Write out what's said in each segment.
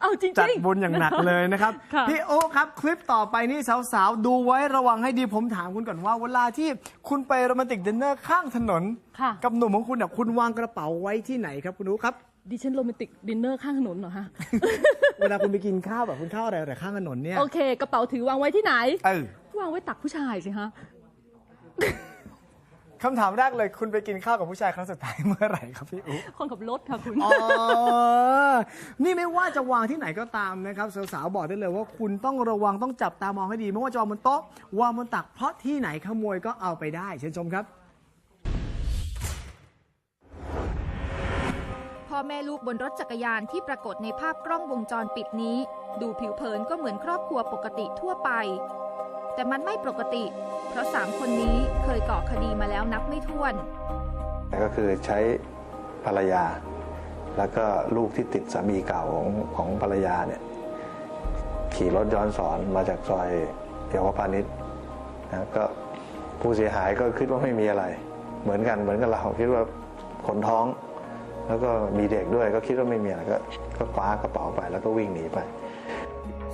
เอาจริงๆ จัดบุญอย่างหนักเลยนะครับ ค่ะ พี่โอ๊คครับ คลิปต่อไปนี่สาวๆ ดูไว้ระวังให้ดีผมถามคุณก่อนว่า เวลาที่คุณไปโรแมนติกดินเนอร์ข้างถนน ค่ะ กับหนุ่มของคุณเนี่ยคุณวางกระเป๋าไว้ที่ไหนครับคุณอู๋ครับ ดิฉันโรแมนติกดินเนอร์ข้างถนนเหรอฮะ เวลาคุณไปกินข้าวแบบคุณข้าวอะไรแต่ข้างถนนเนี่ยโอเค กระเป๋าถือวางไว้ที่ไหน เออ วางไว้ตักผู้ชายสิฮะ คำถามแรกเลยคุณไปกินข้าวกับผู้ชายครั้งสุดท้ายเมื่อไหร่ครับพี่อู๋คนขับรถค่ะคุณ อ๋อ นี่ไม่ว่าจะวางที่ไหนก็ตามนะครับสาวๆบอกได้เลยว่าคุณต้องระวังต้องจับตามองให้ดี ไม่ว่าจะวางบนโต๊ะวางบนตักเพราะที่ไหนขโมยก็เอาไปได้เชิญชมครับ พ่อแม่ลูกบนรถจักรยานที่ปรากฏในภาพกล้องวงจรปิดนี้ ดูผิวเผินก็เหมือนครอบครัวปกติทั่วไป แต่มันไม่ปกติ เพราะสามคนนี้เคยก่อคดีมาแล้วนับไม่ถ้วน ก็คือใช้ภรรยา แล้วก็ลูกที่ติดสามีเก่าของของภรรยาเนี่ยขี่รถย้อนสอนมาจากซอยเยาวพานิชนะก็ผู้เสียหายก็คิดว่าไม่มีอะไร เหมือนกันเหมือนกับเราคิดว่าคนท้อง แล้วก็มีเด็กด้วยก็คิดว่าไม่มีอะไรก็ก็คว้ากระเป๋าไปแล้วก็วิ่งหนีไป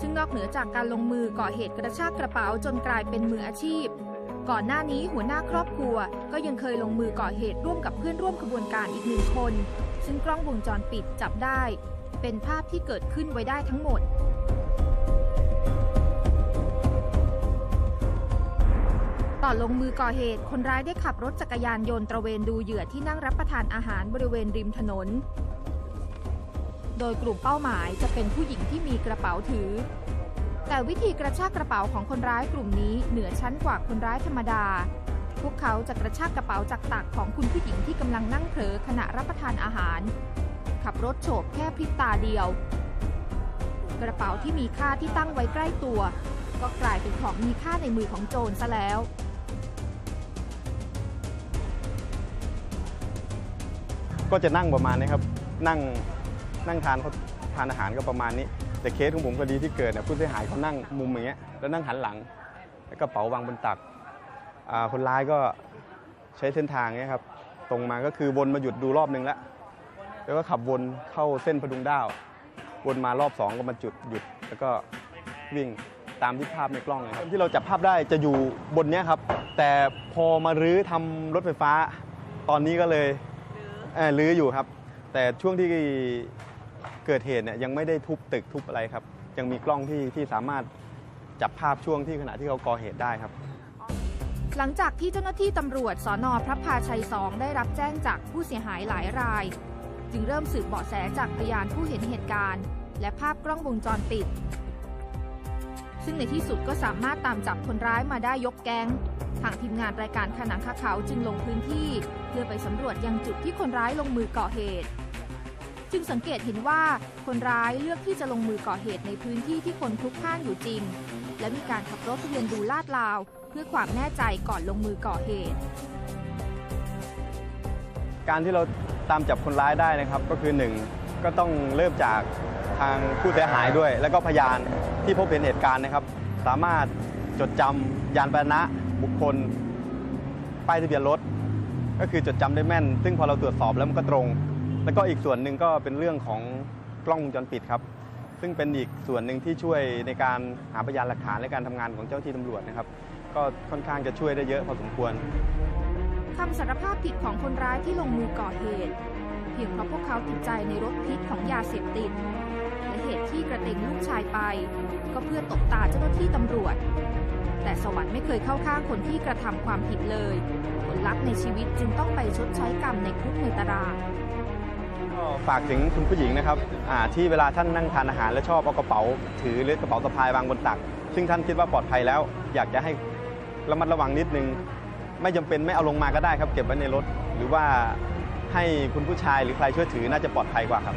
ซึ่งนอกเหนือจากการลงมือก่อเหตุกระชากกระเป๋าจนกลายเป็นมืออาชีพ ก่อนหน้านี้หัวหน้าครอบครัว ก็ยังเคยลงมือก่อเหตุร่วมกับเพื่อนร่วมขบวนการอีกหนึ่งคน ซึ่งกล้องวงจรปิดจับได้ เป็นภาพที่เกิดขึ้นไว้ได้ทั้งหมดก่อนลงมือก่อเหตุ คนร้ายได้ขับรถจักรยานยนต์ตระเวนดูเหยื่อที่นั่งรับประทานอาหารบริเวณริมถนน โดยกลุ่มเป้าหมายจะเป็นผู้หญิงที่มีกระเป๋าถือ แต่วิธีกระชากกระเป๋าของคนร้ายกลุ่มนี้เหนือชั้นกว่าคนร้ายธรรมดา พวกเขาจะกระชากกระเป๋าจากตักของคุณผู้หญิงที่กำลังนั่งเผลอขณะรับประทานอาหาร ขับรถโฉบแค่พริบตาเดียว กระเป๋าที่มีค่าที่ตั้งไว้ใกล้ตัว ก็กลายเป็นของมีค่าในมือของโจรซะแล้วก็จะนั่งประมาณนี้ครับ นั่ง นั่งทานเขาทานอาหารก็ประมาณนี้ แต่เคสของผมคดีที่เกิดเนี่ยผู้เสียหายเขานั่งมุมอย่างเงี้ยแล้วนั่งหันหลัง แล้วกระเป๋าวางบนตักอาคนร้ายก็ใช้เส้นทางเนี้ยครับตรงมาก็คือวนมาหยุดดูรอบนึงแล้วแล้วก็ขับวนเข้าเส้นพดุงด้าว วนมารอบสองก็มาจุดหยุด แล้วก็วิ่งตามที่ภาพในกล้องนะครับที่เราจับภาพได้จะอยู่บนเนี้ยครับ แต่พอมารื้อทำรถไฟฟ้า ตอนนี้ก็เลยเออรื้ออยู่ครับ แต่ช่วงที่ เกิดเหตุเนี่ยยังไม่ได้ทุบตึกทุบอะไรครับ ยังมีกล้องที่ที่สามารถจับภาพช่วงที่ขณะที่เขาก่อเหตุได้ครับ หลังจากที่เจ้าหน้าที่ตำรวจสอนอพระพาชัยสองได้รับแจ้งจากผู้เสียหายหลายราย จึงเริ่มสืบเบาะแสจากพยานผู้เห็นเหตุการณ์ และภาพกล้องวงจรปิด ซึ่งในที่สุดก็สามารถตามจับคนร้ายมาได้ยกแก๊งทางทีมงานรายการขนังคาเขาจึงลงพื้นที่ เพื่อไปสำรวจยังจุดที่คนร้ายลงมือก่อเหตุ จึงสังเกตเห็นว่าคนร้ายเลือกที่จะลงมือก่อเหตุในพื้นที่ที่คนพลุกพล่านอยู่จริง และมีการขับรถเวียนดูลาดลาว เพื่อความแน่ใจก่อนลงมือก่อเหตุ การที่เราตามจับคนร้ายได้นะครับ ก็คือหนึ่งก็ต้องเริ่มจากทางผู้เสียหายด้วย แล้วก็พยานที่พบเห็นเหตุการณ์นะครับ สามารถจดจำยานพาหนะบุคคลป้ายทะเบียนรถก็คือจดจำได้แม่น ซึ่งพอเราตรวจสอบแล้วมันก็ตรง แล้วก็อีกส่วนหนึ่งก็เป็นเรื่องของกล้องวงจรปิดครับ ซึ่งเป็นอีกส่วนหนึ่งที่ช่วยในการหาพยานหลักฐานและการทำงานของเจ้าที่ตำรวจนะครับ ก็ค่อนข้างจะช่วยได้เยอะพอสมควรคำสารภาพผิดของคนร้ายที่ลงมือก่อเหตุ เพียงเพราะพวกเขาติดใจในรถพิษของยาเสพติดและเหตุที่กระเตงลูกชายไป ก็เพื่อตบตาเจ้าหน้าที่ตำรวจ แต่สวรรค์ไม่เคยเข้าข้างคนที่กระทำความผิดเลย ผลลัพธ์ในชีวิตจึงต้องไปชดใช้กรรมในคุกในตาราง ฝากถึงคุณผู้หญิงนะครับที่เวลาท่านนั่งทานอาหารและชอบเอากระเป๋า ถือหรือกระเป๋าสะพายวางบนตัก ซึ่งท่านคิดว่าปลอดภัยแล้ว อยากจะให้ระมัดระวังนิดนึง ไม่จำเป็นไม่เอาลงมาก็ได้ครับ เก็บไว้ในรถ หรือว่าให้คุณผู้ชายหรือใครช่วยถือน่าจะปลอดภัยกว่าครับ